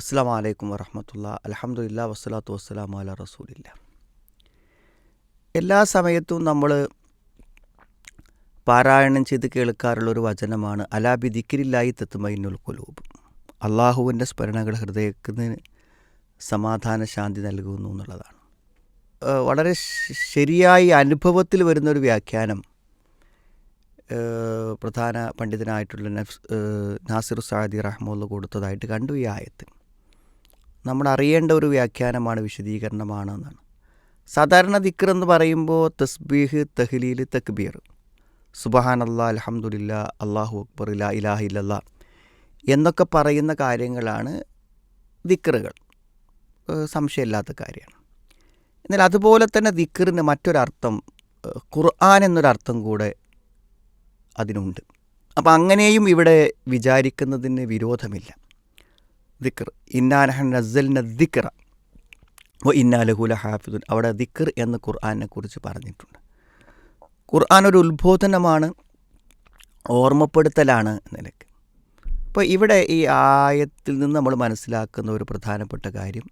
അസ്സാം വലൈക്കും വറഹമത്തുള്ള. അലഹമുല്ല വസ്സലാത്തു വസ്സലാം അല റസൂലില്ല. എല്ലാ സമയത്തും നമ്മൾ പാരായണം ചെയ്ത് കേൾക്കാറുള്ള ഒരു വചനമാണ് അലാബി ദിക്കിരില്ലായി തെത്തുമൈനുൽ കുലൂബ് അള്ളാഹുവിന്റെ സ്മരണകൾ ഹൃദയത്തിന് സമാധാന ശാന്തി നൽകുന്നു എന്നുള്ളതാണ്. വളരെ ശരിയായി അനുഭവത്തിൽ വരുന്നൊരു വ്യാഖ്യാനം പ്രധാന പണ്ഡിതനായിട്ടുള്ള നഫ് നാസിർ സാദി റഹ്മുള്ള കൊടുത്തതായിട്ട് കണ്ടു ഈ ആയത്ത്. നമ്മൾ അറിയേണ്ട ഒരു വ്യാഖ്യാനമാണ് വിശദീകരണമാണ് എന്നാണ് സാധാരണ ദിക്ർ എന്ന് പറയുമ്പോൾ തസ്ബീഹ് തഹ്ലീൽ തക്ബീർ. സുബഹാൻ അല്ലാ അലഹമുല്ല അള്ളാഹു അക്ബർ ഇലാ ഇലാഹ ഇല്ലല്ലാ എന്നൊക്കെ പറയുന്ന കാര്യങ്ങളാണ് ദിക്റുകൾ. സംശയമില്ലാത്ത കാര്യമാണ്. എന്നാൽ അതുപോലെ തന്നെ ദിക്റിന് മറ്റൊരർത്ഥം ഖുർആൻ എന്നൊരർത്ഥം കൂടെ അതിനുണ്ട്. അപ്പം അങ്ങനെയും ഇവിടെ വിചാരിക്കുന്നതിന് വിരോധമില്ല. ദിക്ർ. ഇന്നാനഹൻ നസൽന ദിക്റ ഓ ഇന്നാലഹുല ഹാഫിദുൻ അവിടെ ദിക്കർ എന്ന് ഖുർആാനെ കുറിച്ച് പറഞ്ഞിട്ടുണ്ട്. ഖുർആൻ ഒരു ഉത്ബോധനമാണ് ഓർമ്മപ്പെടുത്തലാണ് നിലയ്ക്ക് അപ്പോൾ ഇവിടെ ഈ ആയത്തിൽ നിന്ന് നമ്മൾ മനസ്സിലാക്കുന്ന ഒരു പ്രധാനപ്പെട്ട കാര്യം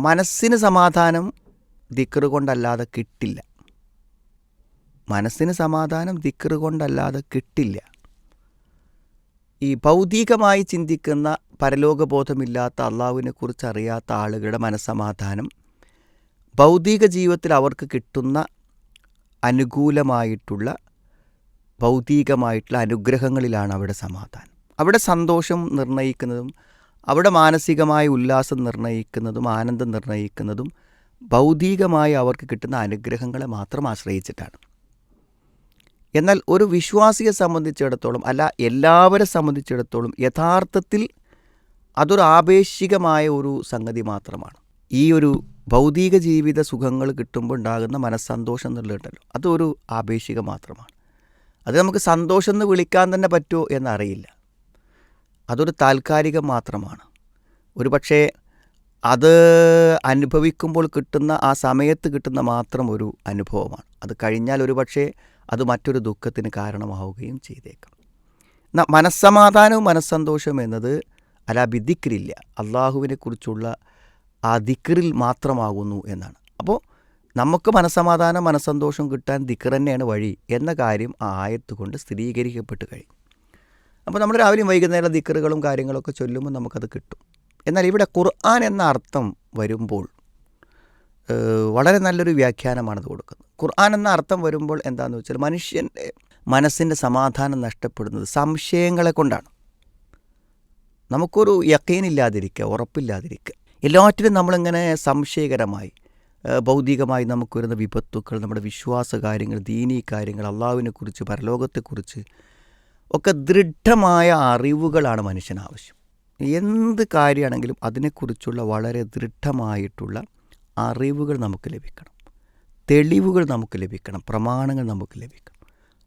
മനസ്സിന് സമാധാനം ദിക്കർ കൊണ്ടല്ലാതെ കിട്ടില്ല. മനസ്സിന് സമാധാനം ദിക്കർ കൊണ്ടല്ലാതെ കിട്ടില്ല. ഈ ഭൗതികമായി ചിന്തിക്കുന്ന പരലോകബോധമില്ലാത്ത അള്ളാഹുവിനെ അറിയാത്ത ആളുകളുടെ മനസ്സമാധാനം ഭൗതിക ജീവിതത്തിൽ അവർക്ക് കിട്ടുന്ന അനുകൂലമായിട്ടുള്ള ഭൗതികമായിട്ടുള്ള അനുഗ്രഹങ്ങളിലാണ് അവിടെ സമാധാനം. അവിടെ സന്തോഷം നിർണയിക്കുന്നതും അവിടെ മാനസികമായ ഉല്ലാസം നിർണയിക്കുന്നതും ആനന്ദം നിർണയിക്കുന്നതും ഭൗതികമായി അവർക്ക് കിട്ടുന്ന അനുഗ്രഹങ്ങളെ മാത്രം ആശ്രയിച്ചിട്ടാണ്. എന്നാൽ ഒരു വിശ്വാസിയെ സംബന്ധിച്ചിടത്തോളം അല്ല എല്ലാവരെ സംബന്ധിച്ചിടത്തോളം യഥാർത്ഥത്തിൽ അതൊരു ആപേക്ഷികമായ ഒരു സംഗതി മാത്രമാണ്. ഈ ഒരു ഭൗതിക ജീവിത സുഖങ്ങൾ കിട്ടുമ്പോൾ ഉണ്ടാകുന്ന മനസ്സന്തോഷം എന്നുള്ളതുണ്ടല്ലോ. അതൊരു ആപേക്ഷികം മാത്രമാണ്. അത് നമുക്ക് സന്തോഷം എന്ന് വിളിക്കാൻ തന്നെ പറ്റുമോ എന്നറിയില്ല. അതൊരു താൽക്കാലികം മാത്രമാണ്. ഒരു പക്ഷേ അത് അനുഭവിക്കുമ്പോൾ കിട്ടുന്ന ആ സമയത്ത് കിട്ടുന്ന മാത്രം ഒരു അനുഭവമാണ്. അത് കഴിഞ്ഞാൽ ഒരു പക്ഷേ അത് മറ്റൊരു ദുഃഖത്തിന് കാരണമാവുകയും ചെയ്തേക്കാം. മനസ്സമാധാനവും മനസ്സന്തോഷവും എന്നത് അല്ല ബിദിക്രില്ല. അള്ളാഹുവിനെക്കുറിച്ചുള്ള ആ ദിക്റിൽ മാത്രമാകുന്നു എന്നാണ്. അപ്പോൾ നമുക്ക് മനസ്സമാധാനം മനസ്സന്തോഷം കിട്ടാൻ ദിക്ർ തന്നെയാണ് വഴി എന്ന കാര്യം ആ ആയത്ത് കൊണ്ട് സ്ഥിരീകരിക്കപ്പെട്ട് കഴിഞ്ഞു. അപ്പോൾ നമ്മൾ രാവിലെയും വൈകുന്നേരം ദിക്റുകളും കാര്യങ്ങളൊക്കെ ചൊല്ലുമ്പോൾ നമുക്കത് കിട്ടും. എന്നാൽ ഇവിടെ ഖുർആൻ എന്ന അർത്ഥം വരുമ്പോൾ വളരെ നല്ലൊരു വ്യാഖ്യാനമാണത് കൊടുക്കുന്നത്. ഖുർആൻ എന്ന അർത്ഥം വരുമ്പോൾ എന്താണെന്ന് വെച്ചാൽ മനുഷ്യന്റെ മനസ്സിന്റെ സമാധാനം നഷ്ടപ്പെടുന്നത് സംശയങ്ങളെ കൊണ്ടാണ്. നമുക്കൊരു യക്കീനില്ലാതിരിക്കുക ഉറപ്പില്ലാതിരിക്കുക. എല്ലാറ്റിലും നമ്മളിങ്ങനെ സംശയകരമായി ഭൗതികമായി നമുക്ക് വരുന്ന വിപത്തുക്കൾ നമ്മുടെ വിശ്വാസ കാര്യങ്ങൾ ദീനീ കാര്യങ്ങൾ അള്ളാവിനെക്കുറിച്ച് പരലോകത്തെക്കുറിച്ച് ഒക്കെ ദൃഢമായ അറിവുകളാണ് മനുഷ്യന് ആവശ്യം. എന്ത് കാര്യമാണെങ്കിലും അതിനെക്കുറിച്ചുള്ള വളരെ ദൃഢമായിട്ടുള്ള അറിവുകൾ നമുക്ക് ലഭിക്കണം. തെളിവുകൾ നമുക്ക് ലഭിക്കണം. പ്രമാണങ്ങൾ നമുക്ക് ലഭിക്കണം.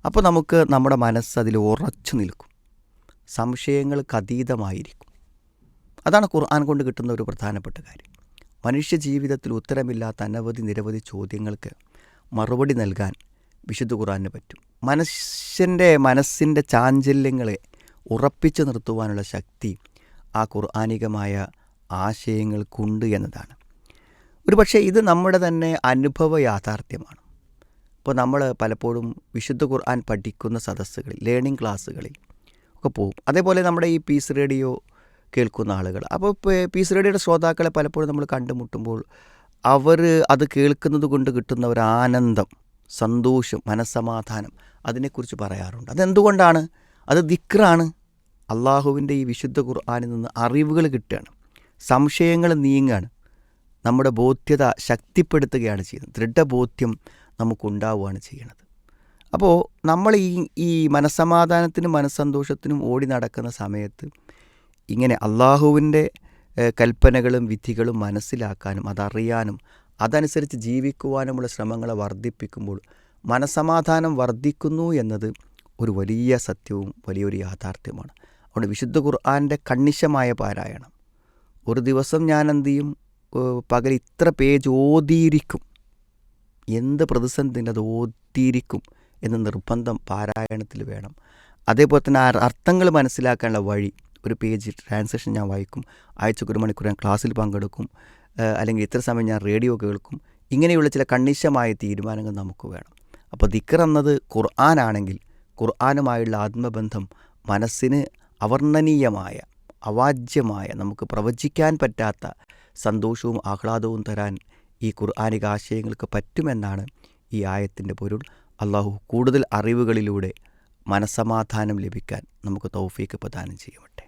അപ്പോൾ നമുക്ക് നമ്മുടെ മനസ്സ് അതിൽ ഉറച്ചു നിൽക്കും. സംശയങ്ങൾക്ക് അതീതമായിരിക്കും. അതാണ് ഖുർആൻ കൊണ്ട് കിട്ടുന്ന ഒരു പ്രധാനപ്പെട്ട കാര്യം. മനുഷ്യ ജീവിതത്തിൽ ഉത്തരമില്ലാത്ത അനവധി നിരവധി ചോദ്യങ്ങൾക്ക് മറുപടി നൽകാൻ വിശുദ്ധ ഖുർആന് പറ്റും. മനുഷ്യന്റെ മനസ്സിന്റെ ചാഞ്ചല്യങ്ങളെ ഉറപ്പിച്ചു നിർത്തുവാനുള്ള ശക്തി ആ ഖുർആാനികമായ ആശയങ്ങൾക്കുണ്ട് എന്നതാണ്. ഒരു പക്ഷേ ഇത് നമ്മുടെ തന്നെ അനുഭവ യാഥാർത്ഥ്യമാണ്. ഇപ്പോൾ നമ്മൾ പലപ്പോഴും വിശുദ്ധ ഖുർആൻ പഠിക്കുന്ന സദസ്സുകളിൽ ലേണിംഗ് ക്ലാസ്സുകളിൽ ഒക്കെ പോകും. അതേപോലെ നമ്മുടെ ഈ പീസ് റേഡിയോ കേൾക്കുന്ന ആളുകൾ. അപ്പോൾ പീസ് റേഡിയോയുടെ ശ്രോതാക്കളെ പലപ്പോഴും നമ്മൾ കണ്ടുമുട്ടുമ്പോൾ അവർ അത് കേൾക്കുന്നത് കൊണ്ട് കിട്ടുന്ന ഒരു ആനന്ദം സന്തോഷം മനസ്സമാധാനം അതിനെക്കുറിച്ച് പറയാറുണ്ട്. അതെന്തുകൊണ്ടാണ്? അത് ദിക്റാണ്. അള്ളാഹുവിന്റെ ഈ വിശുദ്ധ ഖുർആാനിൽ നിന്ന് അറിവുകൾ കിട്ടുകയാണ്. സംശയങ്ങൾ നീങ്ങുകയാണ്. നമ്മുടെ ബോധ്യത ശക്തിപ്പെടുത്തുകയാണ് ചെയ്യുന്നത്. ദൃഢബോധ്യം നമുക്കുണ്ടാവുകയാണ് ചെയ്യുന്നത്. അപ്പോൾ നമ്മൾ ഈ ഈ മനസ്സമാധാനത്തിനും മനസ്സന്തോഷത്തിനും ഓടി നടക്കുന്ന സമയത്ത് ഇങ്ങനെ അള്ളാഹുവിന്റെ കൽപ്പനകളും വിധികളും മനസ്സിലാക്കാനും അതറിയാനും അതനുസരിച്ച് ജീവിക്കുവാനുമുള്ള ശ്രമങ്ങളെ വർദ്ധിപ്പിക്കുമ്പോൾ മനസ്സമാധാനം വർദ്ധിക്കുന്നു എന്നത് ഒരു വലിയ സത്യവും വലിയൊരു യാഥാർത്ഥ്യമാണ്. അതുകൊണ്ട് വിശുദ്ധ ഖുർആാന്റെ കണ്ണിശമായ പാരായണം. ഒരു ദിവസം ഞാൻ എന്ത് ചെയ്യും? പകൽ ഇത്ര പേജ് ഓതിയിരിക്കും. എന്ത് പ്രതിസന്ധി അത് ഓതിയിരിക്കും എന്ന നിർബന്ധം പാരായണത്തിൽ വേണം. അതേപോലെ തന്നെ അർത്ഥങ്ങൾ മനസ്സിലാക്കാനുള്ള വഴി ഒരു പേജ് ട്രാൻസ്ലേഷൻ ഞാൻ വായിക്കും ആഴ്ചക്ക് ഒരു മണിക്കൂർ ഞാൻ ക്ലാസ്സിൽ പങ്കെടുക്കും അല്ലെങ്കിൽ ഇത്ര സമയം ഞാൻ റേഡിയോ കേൾക്കും ഇങ്ങനെയുള്ള ചില കണിശമായ തീരുമാനങ്ങൾ നമുക്ക് വേണം. അപ്പോൾ ദിക്കർ എന്നത് ഖുർആാനാണെങ്കിൽ ഖുർആാനുമായുള്ള ആത്മബന്ധം മനസ്സിന് അവർണനീയമായ അവാജ്യമായ നമുക്ക് പ്രവചിക്കാൻ പറ്റാത്ത സന്തോഷവും ആഹ്ലാദവും തരാൻ ഈ ഖുർആാനിക ആശയങ്ങൾക്ക് പറ്റുമെന്നാണ് ഈ ആയത്തിന്റെ പൊരുൾ. അള്ളാഹു കൂടുതൽ അറിവുകളിലൂടെ മനസ്സമാധാനം ലഭിക്കാൻ നമുക്ക് തൗഫീക്ക് പ്രദാനം ചെയ്യുമട്ടെ